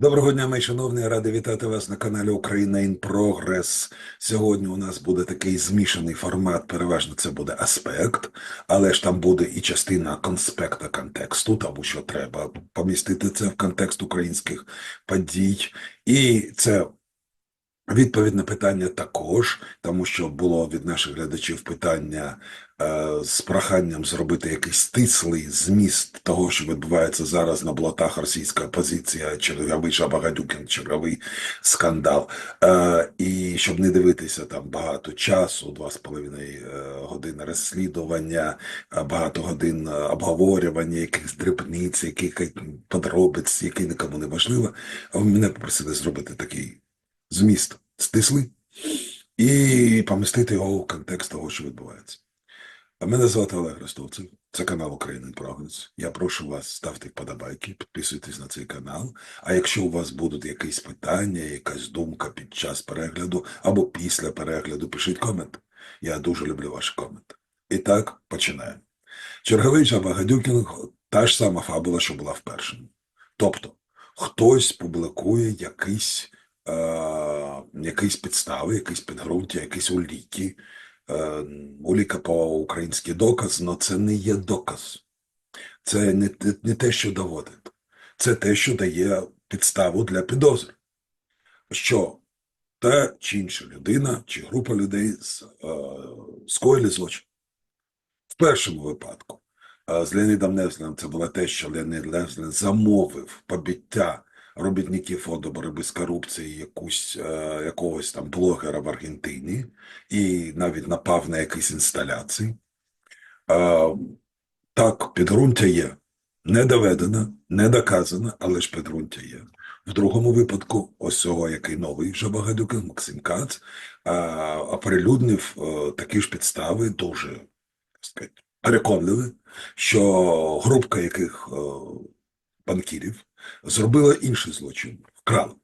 Доброго дня, мої шановні, радий вітати вас на каналі Україна in Progress. Сьогодні у нас буде такий змішаний формат. Переважно це буде аспект, але ж там буде і частина конспекта контексту, тому що треба помістити це в контекст українських подій. І це відповідь на питання також, тому що було від наших глядачів питання е, з проханням зробити якийсь стислий зміст того, що відбувається зараз на блатах російська опозиція, черговий Шабагадюкін, черговий скандал. Е, і щоб не дивитися там багато часу, два з половиною е, години розслідування, е, багато годин е, обговорювання, якихось дрібниць, якихось подробиць, які нікому не важливо, мене попросили зробити такий зміст стислий і помістити його в контекст того, що відбувається. Мене звати Олег Ростовцев, це канал України Прогрес. Я прошу вас ставте вподобайки, підписуйтесь на цей канал. А якщо у вас будуть якісь питання, якась думка під час перегляду або після перегляду, пишіть комент. Я дуже люблю ваші коменти. І так, починаємо. Черговий Жаба Гадюкін – та ж сама фабула, що була в першому. Тобто, хтось публікує якийсь якісь підстави, якісь підґрунтя, якісь уліки. Е, уліка по-українськи доказ, але це не є доказ. Це не, не те, що доводить. Це те, що дає підставу для підозри. Що та чи інша людина, чи група людей е, скоїли злочин. В першому випадку е, з Леонідом Невзлем це було те, що Леонід Невзлен замовив побиття робітників фонду боротьби з корупцією якусь, е, якогось там блогера в Аргентині і навіть напав на якісь інсталяції. Е, так, підґрунтя є. Не доведено, не доказано, але ж підґрунтя є. В другому випадку, ось цього, який новий Жабагадюкин, Максим Кац, оприлюднив е, такі ж підстави, дуже сказати, переконливі, що групка яких банкірів зробила інший злочин, вкрала.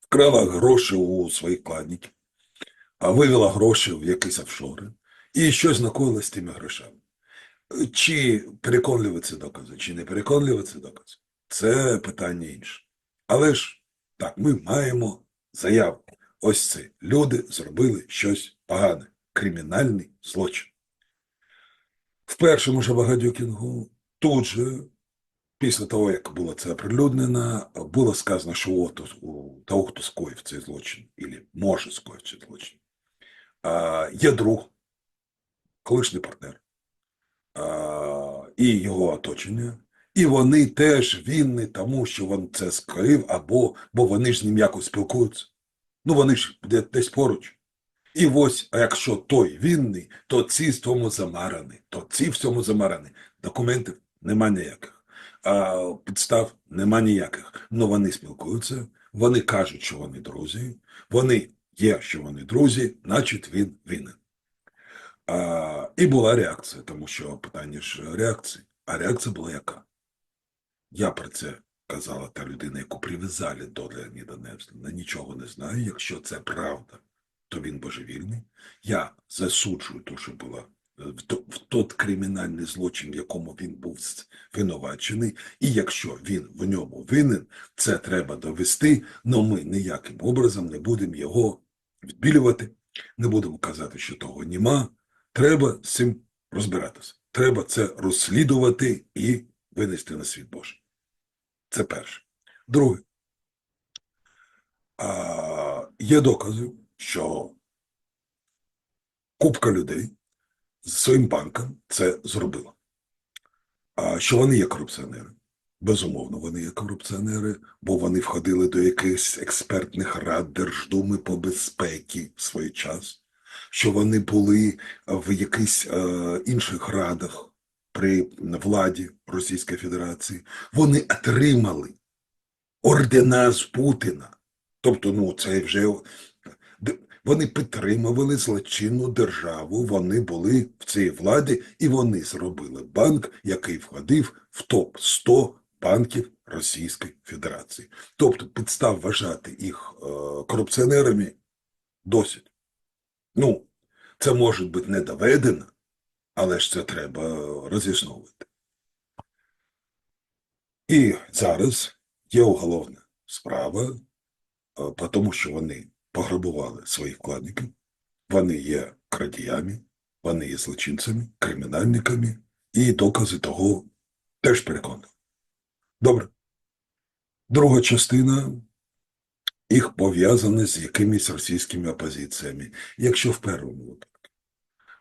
Вкрала гроші у своїх кладників, а вивела гроші в якісь офшори і щось накоїла з тими грошами. Чи переконливі це докази, чи не переконливі це докази, це питання інше. Але ж так, ми маємо заяву. Ось це люди зробили щось погане, кримінальний злочин. В першому ж Багадюкінгу тут же, після того, як було це оприлюднено, було сказано, що от у того, хто скоїв цей злочин, або може скоїв цей злочин, є друг, колишній партнер і його оточення, і вони теж винні тому, що він це скоїв, або бо вони ж з ним якось спілкуються. Ну вони ж десь поруч. І ось, а якщо той винний, то ці в цьому замарані, то ці в цьому замарані. Документів нема ніяких, а підстав нема ніяких. Ну вони спілкуються, вони кажуть, що вони друзі, вони є, що вони друзі, значить він винен. А, і була реакція, тому що питання ж реакції. А реакція була яка? Я про це казала та людина, яку прив'язали до Леоніда Невзлина. Нічого не знаю. Якщо це правда, то він божевільний. Я засуджую те, що було е, в, то- в тот кримінальний злочин, в якому він був звинувачений. І якщо він в ньому винен, це треба довести, але ми ніяким образом не будемо його відбілювати, не будемо казати, що того нема. Треба з цим розбиратися. Треба це розслідувати і винести на світ Божий. Це перше. Друге. А, є докази, що купка людей з своїм банком це зробила. А що вони є корупціонери? Безумовно, вони є корупціонери, бо вони входили до якихось експертних рад Держдуми по безпеці в свій час, що вони були в якихось е, інших радах при владі Російської Федерації. Вони отримали ордена з Путіна. Тобто, ну, це вже вони підтримували злочинну державу, вони були в цій владі, і вони зробили банк, який входив в топ-100 банків Російської Федерації. Тобто підстав вважати їх е, корупціонерами досить. Ну, це може бути не доведено, але ж це треба роз'ясновувати. І зараз є уголовне справа е, тому, що вони пограбували своїх вкладників, вони є крадіями, вони є злочинцями, кримінальниками, і докази того теж переконані. Добре. Друга частина їх пов'язана з якимись російськими опозиціями. Якщо в першому випадку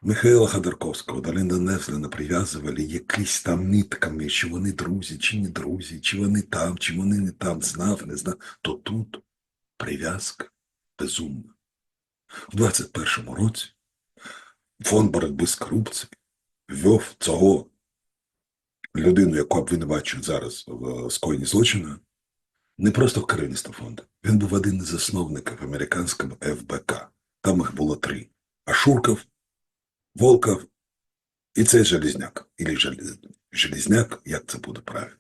Михайла Ходорковського до Невзлина прив'язували якісь там нитками, що вони друзі, чи не друзі, чи вони там, чи вони не там, знав, не знав, то тут прив'язка безумна. В 21-му році фонд боротьби з корупцією ввів цього людину, яку обвинувачують зараз в скоєнні злочину, не просто в керівництво фонду. Він був один із засновників американського ФБК. Там їх було три: Ашурков, Волков і цей Желізняк. Ілі Желізняк, як це буде правильно.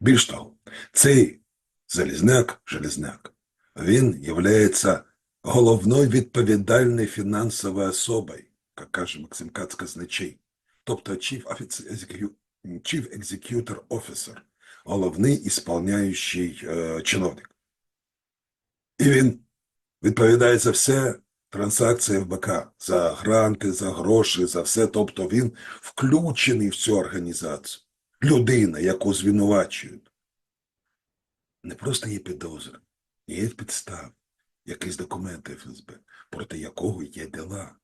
Більш того, цей Залізняк, Железняк, він є головною відповідальною фінансовою особою, як каже Максим Кац казначей, тобто Chief, Office- Chief Executor Officer, головний ісполняючий е, чиновник. І він відповідає за все транзакції ФБК, за гранти, за гроші, за все. Тобто він включений в цю організацію. Людина, яку звинувачують. Не просто є підозри, є підстав, якісь документи ФСБ, проти якого є дела,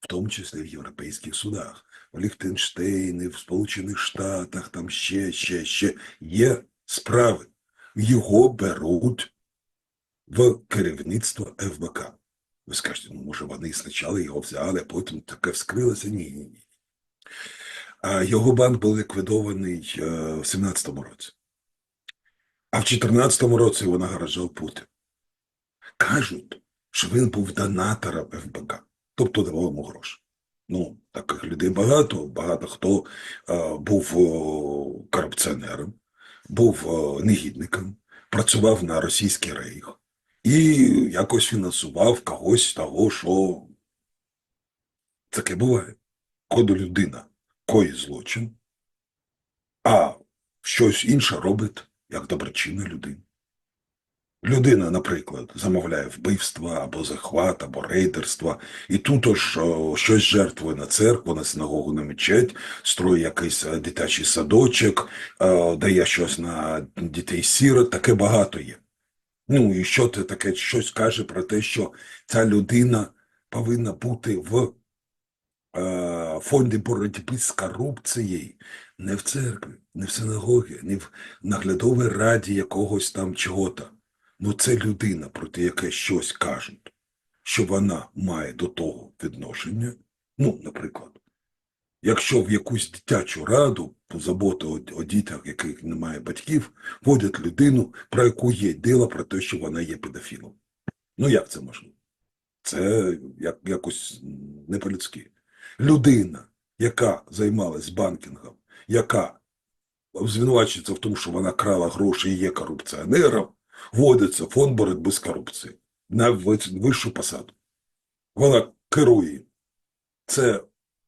в тому числі в європейських судах, в Ліхтенштейні, в Сполучених Штатах, там ще, ще, ще є справи. Його беруть в керівництво ФБК. Ви скажете, ну може вони спочатку його взяли, а потім таке вскрилося? Ні, ні, ні. А його банк був ліквідований е, в 17-му році. А в 14-му році його нагороджав Путін. Кажуть, що він був донатором ФБК, тобто давав йому гроші. Ну, таких людей багато, багато хто е, був о, корупціонером, був о, негідником, працював на російський рейх і якось фінансував когось того, що таке буває. Коли людина коїть злочин, а щось інше робить як доброчинна людина. Людина, наприклад, замовляє вбивство або захват, або рейдерство, і тут ось щось жертвує на церкву, на синагогу, на мечеть, строїть якийсь е, дитячий садочок, е, дає щось на дітей сірот, таке багато є. Ну і що це таке щось каже про те, що ця людина повинна бути в е, фонді боротьби з корупцією, не в церкві, не в синагогі, не в наглядовій раді якогось там чого-то. Ну це людина, проти якої щось кажуть, що вона має до того відношення. Ну, наприклад, якщо в якусь дитячу раду по заботу о, о дітях, яких немає батьків, вводять людину, про яку є діло про те, що вона є педофілом. Ну як це можливо? Це як, якось не по-людськи. Людина, яка займалась банкінгом, яка звинувачується в тому, що вона крала гроші і є корупціонером, вводиться фонд боротьби з корупцією на ви- вищу посаду. Вона керує. Це,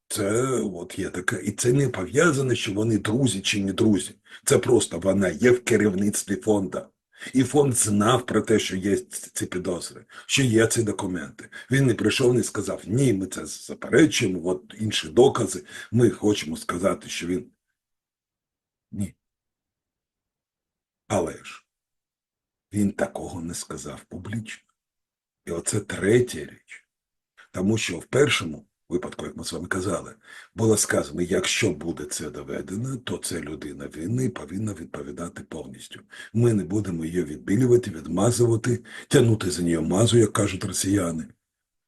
це от є таке. І це не пов'язане, що вони друзі чи не друзі. Це просто вона є в керівництві фонду. І фонд знав про те, що є ці підозри, що є ці документи. Він не прийшов, не сказав, ні, ми це заперечуємо, от інші докази. Ми хочемо сказати, що він. Ні. Але ж він такого не сказав публічно. І оце третя річ. Тому що в першому випадку, як ми з вами казали, було сказано, якщо буде це доведено, то це людина війни повинна відповідати повністю. Ми не будемо її відбілювати, відмазувати, тягнути за нею мазу, як кажуть росіяни.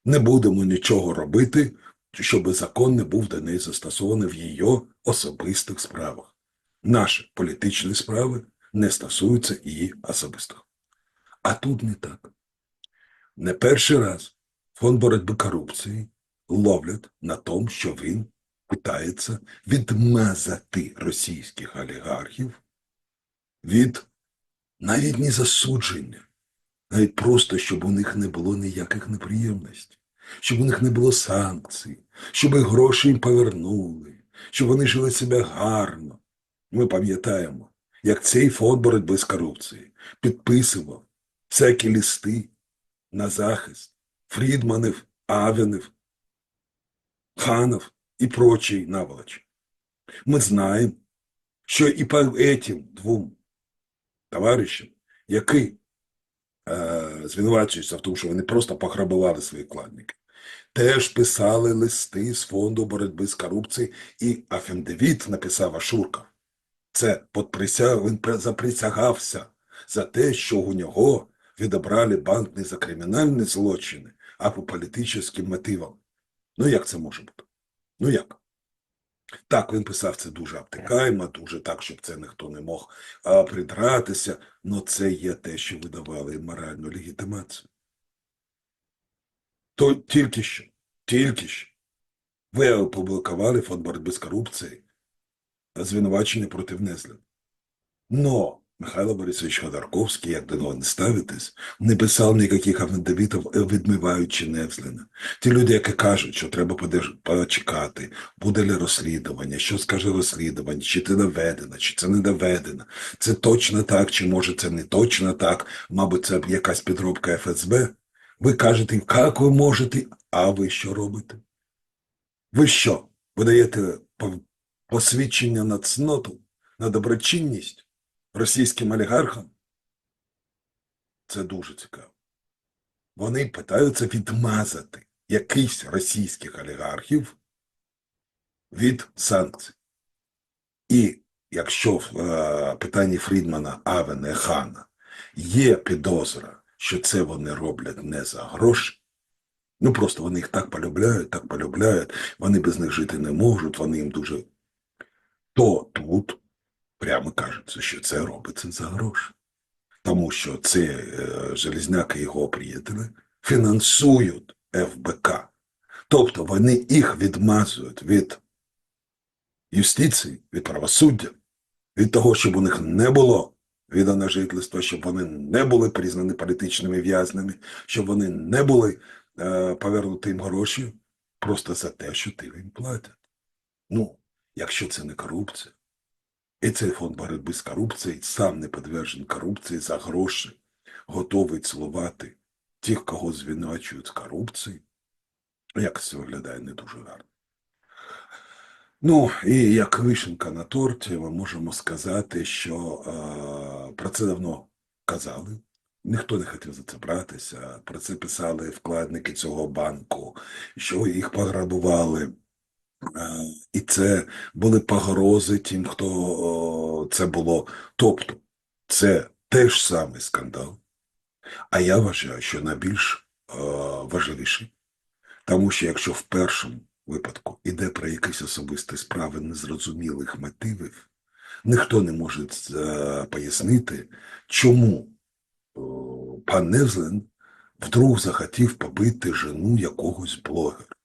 Не будемо нічого робити, щоб закон не був до неї застосований в її особистих справах. Наші політичні справи не стосуються її особистих. А тут не так. Не перший раз фонд боротьби корупції ловлять на тому, що він питається відмазати російських олігархів від навіть не засудження, навіть просто, щоб у них не було ніяких неприємностей, щоб у них не було санкцій, щоб гроші їм повернули, щоб вони жили себе гарно. Ми пам'ятаємо, як цей фонд боротьби з корупцією підписував всякі листи на захист Фрідманів, Авенів, Ханов і прочій наволочі. Ми знаємо, що і по этим двом товаришам, які е, звинувачуються в тому, що вони просто пограбували свої вкладники, теж писали листи з фонду боротьби з корупцією, і Афендевіт написав Ашурка. Це подприсяг, він заприсягався за те, що у нього відобрали банк не за кримінальні злочини, а по політичним мотивам. Ну як це може бути? Ну як? Так, він писав це дуже обтекаємо, дуже так, щоб це ніхто не мог а, придратися, але це є те, що видавали моральну легітимацію. То тільки що, тільки що. Ви опублікували фонд боротьби з корупцією, звинувачення проти Незлина. Но Михайло Борисович Ходорковський, як до нього не ставитись, не писав ніяких авендовітів, відмиваючи Невзлина. Ті люди, які кажуть, що треба почекати, буде ли розслідування, що скаже розслідування, чи це доведено, чи це не доведено, це точно так, чи може це не точно так, мабуть, це якась підробка ФСБ. Ви кажете, як ви можете, а ви що робите? Ви що? Ви даєте посвідчення на цноту, на доброчинність російським олігархам? Це дуже цікаво. Вони питаються відмазати якихось російських олігархів від санкцій. І якщо в е, питанні Фрідмана, Авена і Хана є підозра, що це вони роблять не за гроші, ну просто вони їх так полюбляють, так полюбляють, вони без них жити не можуть, вони їм дуже. То тут прямо кажеться, що це робиться за гроші. Тому що це Железняк і його приятелі фінансують ФБК. Тобто вони їх відмазують від юстиції, від правосуддя, від того, щоб у них не було віддано жительства, щоб вони не були признані політичними в'язнями, щоб вони не були е, повернуті їм гроші просто за те, що ти їм платять. Ну, якщо це не корупція, і цей фонд боротьби з корупцією сам не підтверджений корупції за гроші, готовий цілувати тих, кого звинувачують в корупції. Якось це виглядає не дуже гарно. Ну, і як вишенка на торті, ми можемо сказати, що е, про це давно казали. Ніхто не хотів за це братися. Про це писали вкладники цього банку, що їх пограбували. Е, І це були погрози тим, хто це було. Тобто, це теж самий скандал. А я вважаю, що найбільш е, важливіший. Тому що якщо в першому випадку йде про якісь особисті справи незрозумілих мотивів, ніхто не може е, пояснити, чому пан Невзлен вдруг захотів побити жену якогось блогера.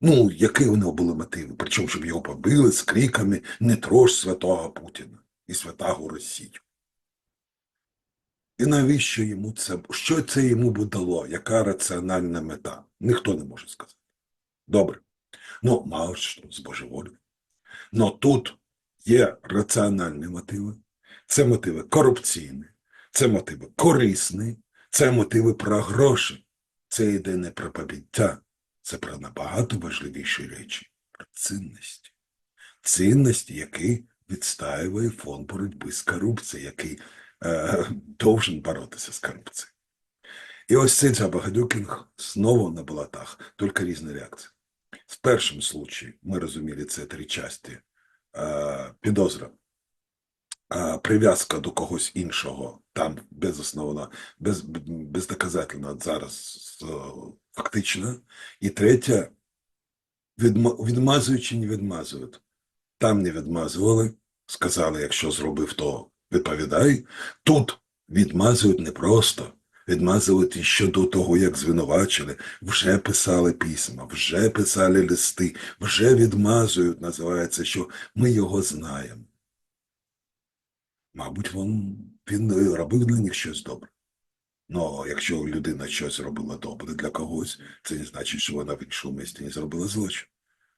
Ну, які у нього були мотиви? Причому, щоб його побили з криками «Не трож святого Путіна і святого Росію. І навіщо йому це? Що це йому б дало? Яка раціональна мета? Ніхто не може сказати. Добре. Ну, мало що збожеволів. Но тут є раціональні мотиви. Це мотиви корупційні, це мотиви корисні, це мотиви про гроші. Це йде не про побіття, це про набагато важливіші речі, про цінності. Цінності, які відстаює фонд боротьби з корупцією, який е, должен боротися з корупцією. І ось цей Джабагадюкін знову на болотах, тільки різні реакції. В першому случаї, ми розуміли, це три часті е, підозра, прив'язка до когось іншого, там безосновно, без, бездоказательно зараз е, фактично. І третє, чи не відмазують. Там не відмазували, сказали, якщо зробив, то відповідай. Тут відмазують не просто, відмазують іще до того, як звинувачили, вже писали письма, вже писали листи, вже відмазують, називається, що ми його знаємо. Мабуть, він, він робив для них щось добре. Ну, якщо людина щось робила добре для когось, це не значить, що вона в іншому місці не зробила злочин.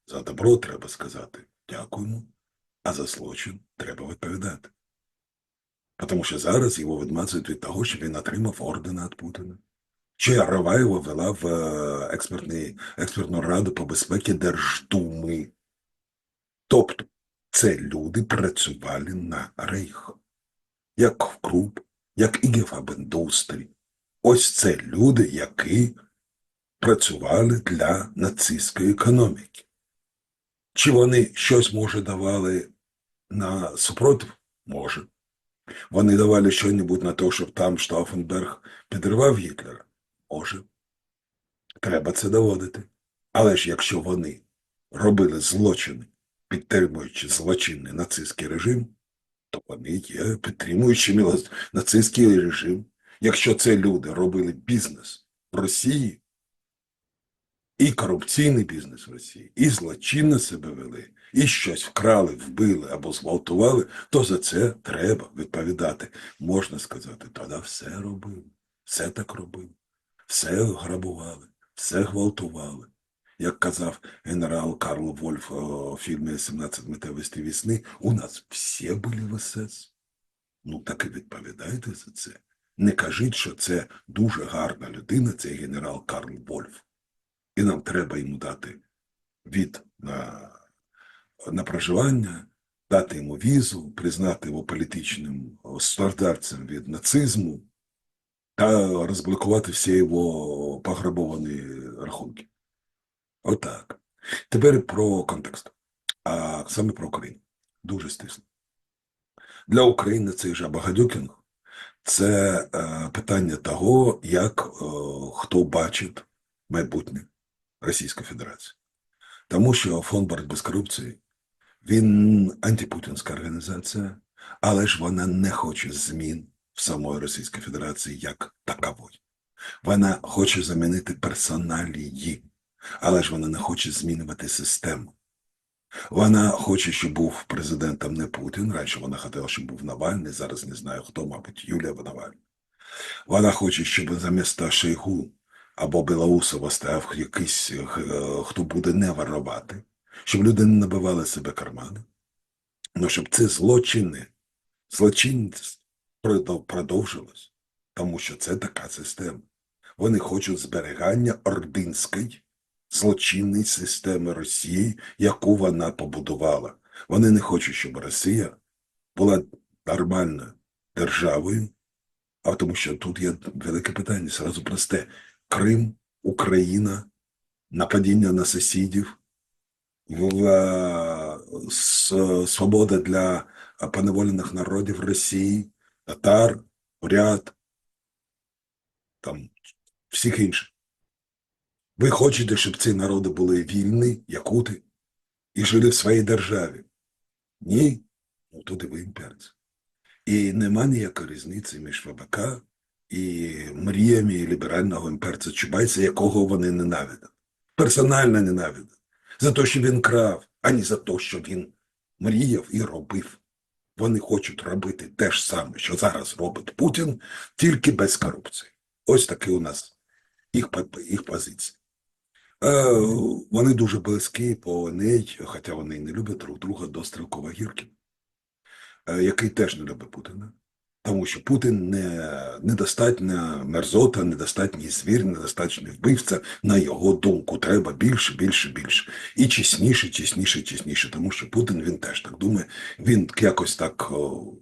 За добро треба сказати дякуємо, а за злочин треба відповідати. Тому що зараз його відмазують від того, що він отримав ордена від Путіна. Чи Араваєва вела в е, експертну раду по безпеці Держдуми. Тобто це люди працювали на Рейх, як Круп, як Ігефабендустрі. Ось це люди, які працювали для нацистської економіки. Чи вони щось, може, давали на супротив? Може. Вони давали щось на те, щоб там Штауфенберг підривав Гітлера? Може. Треба це доводити. Але ж якщо вони робили злочини, підтримуючи злочинний нацистський режим, то вони є підтримуючими нацистський режим. Якщо це люди робили бізнес в Росії, і корупційний бізнес в Росії, і злочинно себе вели, і щось вкрали, вбили або зґвалтували, то за це треба відповідати. Можна сказати, тоді все робили, все так робили, все грабували, все гвалтували. Як казав генерал Карл Вольф у фільмі «17 митевості весни, у нас всі були в СС. Ну так і відповідайте за це. Не кажіть, що це дуже гарна людина, цей генерал Карл Вольф. І нам треба йому дати від на, на проживання, дати йому візу, признати його політичним страждальцем від нацизму та розблокувати всі його пограбовані рахунки. Отак. Тепер про контекст, а саме про Україну. Дуже стисло. Для України цей же Багадюкінг це е, питання того, як е, хто бачить майбутнє Російської Федерації. Тому що фонд боротьби з корупцією, він антипутінська організація, але ж вона не хоче змін в самої Російської Федерації як такової. Вона хоче замінити персоналії, але ж вона не хоче змінювати систему. Вона хоче, щоб був президентом не Путін. Раніше вона хотіла, щоб був Навальний. Зараз не знаю хто, мабуть, Юлія Навальна. Вона хоче, щоб замість Шойгу або Білоусова став якийсь, е, хто буде не воровати, щоб люди не набивали себе кармани. Ну, щоб це злочини, злочинність продовжилось, тому що це така система. Вони хочуть зберігання ординської злочинної системи Росії, яку вона побудувала. Вони не хочуть, щоб Росія була нормальною державою, а тому що тут є велике питання, зразу просте. Крим, Україна, нападіння на сусідів, е, свобода для поневолених народів Росії, татар, бурят, там всіх інших. Ви хочете, щоб ці народи були вільні, якути, і жили в своїй державі? Ні? Ну, туди ви імперці. І нема ніякої різниці між ВБК і мріями ліберального імперця Чубайса, якого вони ненавидять. Персонально ненавидять. За те, що він крав, а не за те, що він мріяв і робив. Вони хочуть робити те ж саме, що зараз робить Путін, тільки без корупції. Ось такі у нас їх, їх позиції. Е, вони дуже близькі по неї, хоча вони не люблять друг друга до Стрелкова Гіркіна, е, який теж не любить Путіна. Тому що Путін не, недостатня мерзота, недостатній звір, недостатній вбивця. На його думку, треба більше, більше, більше. І чесніше, чесніше, чесніше. Тому що Путін він теж так думає. Він якось так о,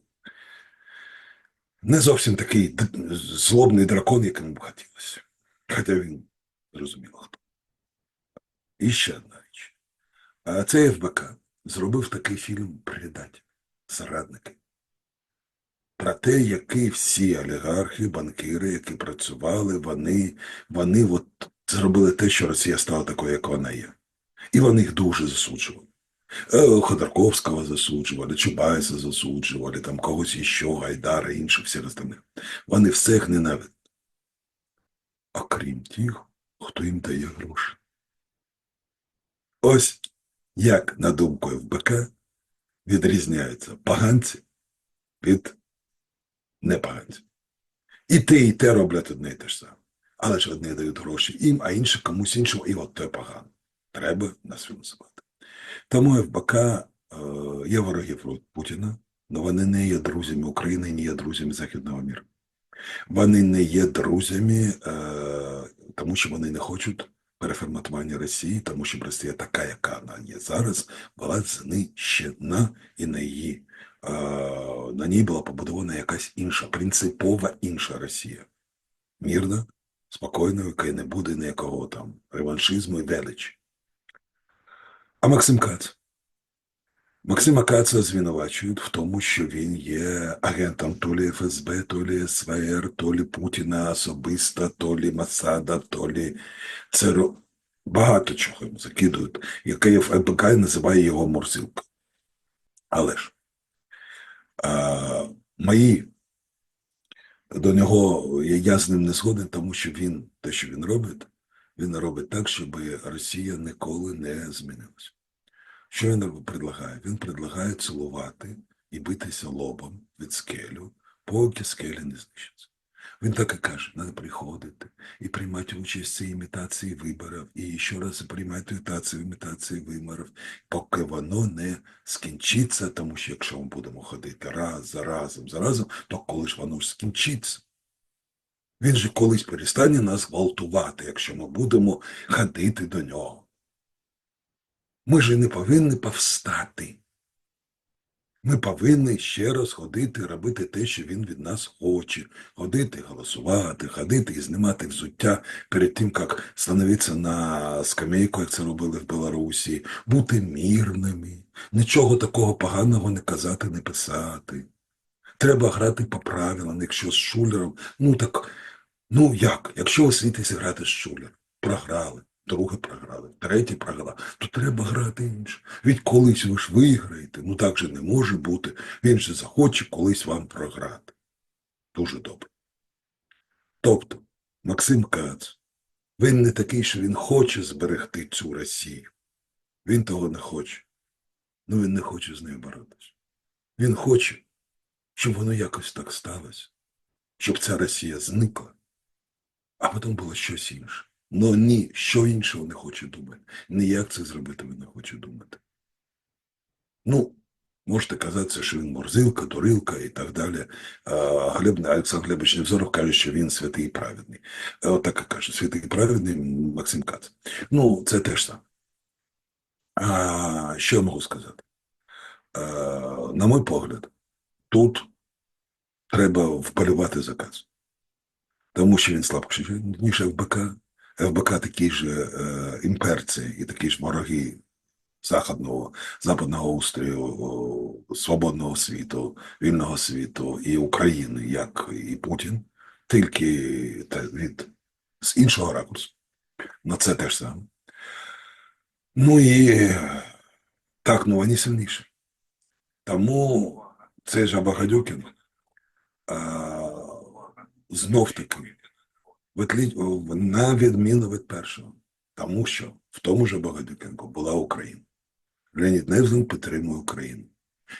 не зовсім такий злобний дракон, яким б хотілося. Хоча він зрозуміло хто. І ще одна річ. Цей ФБК зробив такий фільм «Предатель. Зрадники про те, які всі олігархи, банкіри, які працювали, вони, вони от зробили те, що Росія стала такою, як вона є. І вони їх дуже засуджували. Е, Ходорковського засуджували, Чубайса засуджували, там когось іще, Гайдара, інших всіх остальних. Вони всіх ненавидять. Окрім тих, хто їм дає гроші. Ось як, на думку ФБК, відрізняються поганці від непоганців. І те, і те роблять одне і те ж саме. Але ж одні дають гроші їм, а інші комусь іншому, і от те погано. Треба нас фінансувати. Тому ФБК е, є ворогів Путіна, але вони не є друзями України, не є друзями Західного міру. Вони не є друзями, е, тому що вони не хочуть переформатування Росії, тому що Росія така, яка вона є зараз, була знищена і на її на ній була побудована якась інша, принципова інша Росія. Мірна, спокійна, яка не буде ніякого там реваншизму і велич. А Максим Кац. Максима Каца звинувачують в тому, що він є агентом то лі ФСБ, то лі СВР, то лі Путіна особисто, то лі Масада, то лі ЦРУ. Багато чого йому закидують, яке ФБК називає його морзилкою. Але ж а, мої до нього я з ним не згоден, тому що він те, що він робить, він робить так, щоб Росія ніколи не змінилася. Що він предлагає? Він предлагає цілувати і битися лобом від скелю, поки скеля не знищиться. Він так і каже: треба приходити і приймати участь в цій імітації виборів, і ще раз приймати імітацію імітації виборів, поки воно не скінчиться, тому що якщо ми будемо ходити раз за разом за разом, то коли ж воно ж скінчиться? Він же колись перестане нас гвалтувати, якщо ми будемо ходити до нього. Ми ж не повинні повстати. Ми повинні ще раз ходити, робити те, що він від нас хоче. Ходити, голосувати, ходити і знімати взуття перед тим, як становитися на скамейку, як це робили в Білорусі, бути мірними, нічого такого поганого не казати, не писати. Треба грати по правилам, якщо з шулером. Ну так, ну як? Якщо ви світиться грати з шулером, програли друге програли, третє програли, то треба грати інше. Від колись ви ж виграєте, ну так же не може бути. Він же захоче колись вам програти. Дуже добре. Тобто, Максим Кац, він не такий, що він хоче зберегти цю Росію. Він того не хоче. Ну він не хоче з нею боротися. Він хоче, щоб воно якось так сталося, щоб ця Росія зникла, а потім було щось інше. Ну ні, що іншого не хочу думати. Ніяк це зробити він не хоче думати. Ну, можете казати, що він морзилка, дурилка і так далі. А Глеб, Олександр Глебович Невзоров каже, що він святий і праведний. Отак і каже, святий і праведний Максим Кац. Ну, це теж саме. А що я можу сказати? А, на мой погляд, тут треба вболівати за Кац. Тому що він слабкий, ніж ФБК. ФБК такі ж е, імперці і такі ж вороги західного, западного устрою, свободного світу, вільного світу і України, як і Путін, тільки та, від з іншого ракурсу. На це теж саме. Ну і так, ну вони сильніші. Тому цей же Багадюкін знов таки на відміну від першого, тому що в тому ж Богодюкенко була Україна. Леонід Невзин підтримує Україну.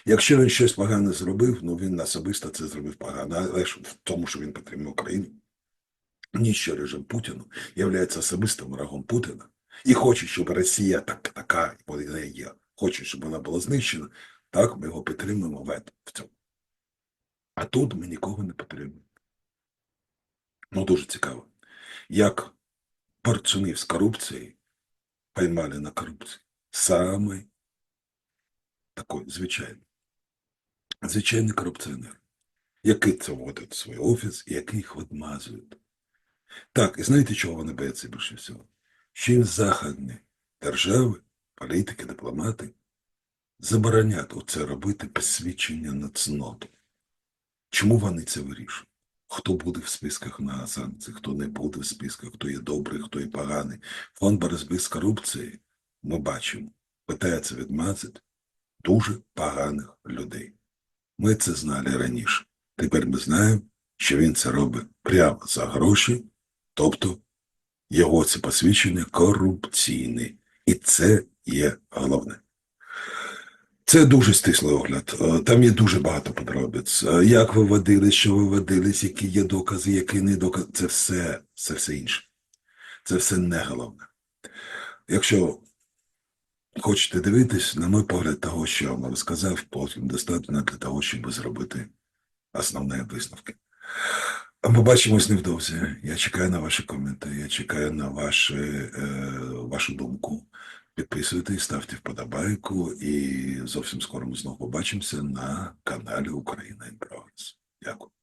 Якщо він щось погане зробив, ну він особисто це зробив погано, але ж в тому, що він підтримує Україну, ніщо режим Путіну є особистим врагом Путіна і хоче, щоб Росія так, така, вона є, хоче, щоб вона була знищена, так ми його підтримуємо в цьому. А тут ми нікого не підтримуємо. Ну, дуже цікаво, як борцунів з корупцією поймали на корупції. Саме такий звичайний, звичайний корупціонер, який це вводить в свій офіс і який їх відмазують. Так, і знаєте, чого вони бояться більше всього? Що їм західні держави, політики, дипломати заборонять оце робити без свідчення на цноту. Чому вони це вирішують? Хто буде в списках на санкції, хто не буде в списках, хто є добрий, хто є поганий. Фонд боротьби з корупцією, ми бачимо, питається відмазати дуже поганих людей. Ми це знали раніше. Тепер ми знаємо, що він це робить прямо за гроші, тобто його це посвідчення корупційне. І це є головне. Це дуже стислий огляд. Е, там є дуже багато подробиць. Е, як виводились, що виводились, які є докази, які не докази. Це все, це все інше. Це все не головне. Якщо хочете дивитись, на мій погляд, того, що я вам розказав, потім достатньо для того, щоб зробити основні висновки. Побачимось невдовзі. Я чекаю на ваші коменти, я чекаю на ваші, е, вашу думку. Підписуйтесь, ставте вподобайку і зовсім скоро ми знову побачимося на каналі Україна Інпрогрес. Дякую.